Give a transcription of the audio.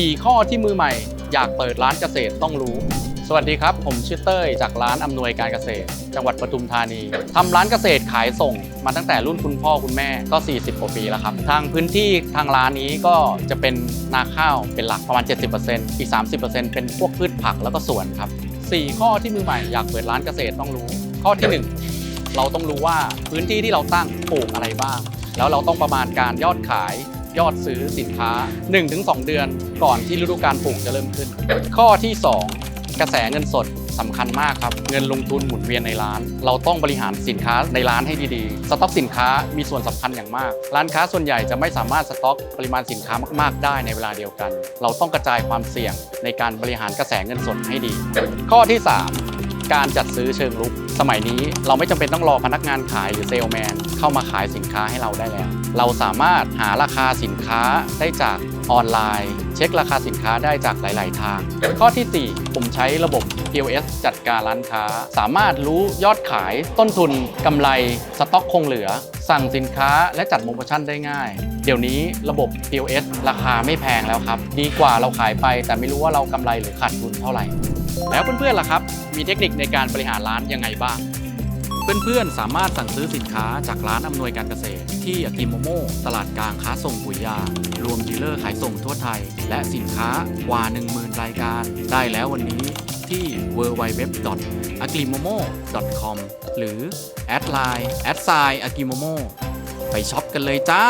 4 ข้อที่มือใหม่ อยากเปิดร้านเกษตรต้องรู้ สวัสดีครับ ผมชื่อเต้ยจากร้านอำนวยการเกษตร จังหวัดปทุมธานี ทำร้านเกษตรขายส่ง มาตั้งแต่รุ่นคุณพ่อคุณแม่ก็ 40 กว่าปีแล้วครับ ทางพื้นที่ทางร้านนี้ก็จะเป็นนาข้าวเป็นหลักประมาณ 70%อีก 30%เป็นพวกพืชผักแล้วก็สวนครับ 4 ข้อที่มือใหม่อยากเปิดร้านเกษตรต้องรู้ ข้อที่ 1 เราต้องรู้ว่าพื้นที่ที่เราตั้งปลูกอะไรบ้าง แล้วเราต้องประมาณการยอดขาย ยอดซื้อสินค้า 1-2 เดือนก่อนที่ฤดูการปลูกจะเริ่มขึ้น ข้อที่ 2 กระแสเงินสดสำคัญมากครับ เงินลงทุนหมุนเวียนในร้าน เราต้องบริหารสินค้าในร้านให้ดีๆ สต็อกสินค้ามีส่วนสำคัญอย่างมาก ร้านค้าส่วนใหญ่จะไม่สามารถสต็อกปริมาณสินค้ามากๆ ได้ในเวลาเดียวกัน เราต้องกระจายความเสี่ยงในการบริหารกระแสเงินสดให้ดี ข้อที่ 3 การจัดซื้อเชิงลุก สมัยนี้เราไม่จำเป็นต้องรอพนักงานขายหรือเซลแมนเข้ามาขายสินค้าให้เราได้แล้ว เราสามารถหาราคาสินค้าได้จากออนไลน์ เช็คราคาสินค้าได้จากหลาย ๆ ทาง ข้อทีสี่ 4 ผมใช้ระบบ POS จัดการร้านค้า สามารถรู้ยอดขายต้นทุนกำไร สต็อกคงเหลือ สั่งสินค้าและจัดโปรโมชั่นได้ง่าย เดี๋ยวนี้ระบบ POS ราคาไม่แพงแล้วครับ ดีกว่าเราขายไปแต่ไม่รู้ว่าเรากำไรหรือขาดทุนเท่าไหร่ แล้วเพื่อนๆล่ะครับ มีเทคนิคในการบริหารร้านยังไงบ้าง เพื่อนๆ สามารถสั่งซื้อสินค้าจากร้านอำนวยการเกษตร ที่อากิโมโมตลาดกลางค้าส่งปุ๋ยยา รวมดีลเลอร์ขายส่งทั่วไทย และสินค้ากว่า 10,000 รายการ ได้แล้ววันนี้ที่ www.agrimomo.com หรือแอดไลน์แอดไซน์ agimomo ไปช็อปกันเลยจ้า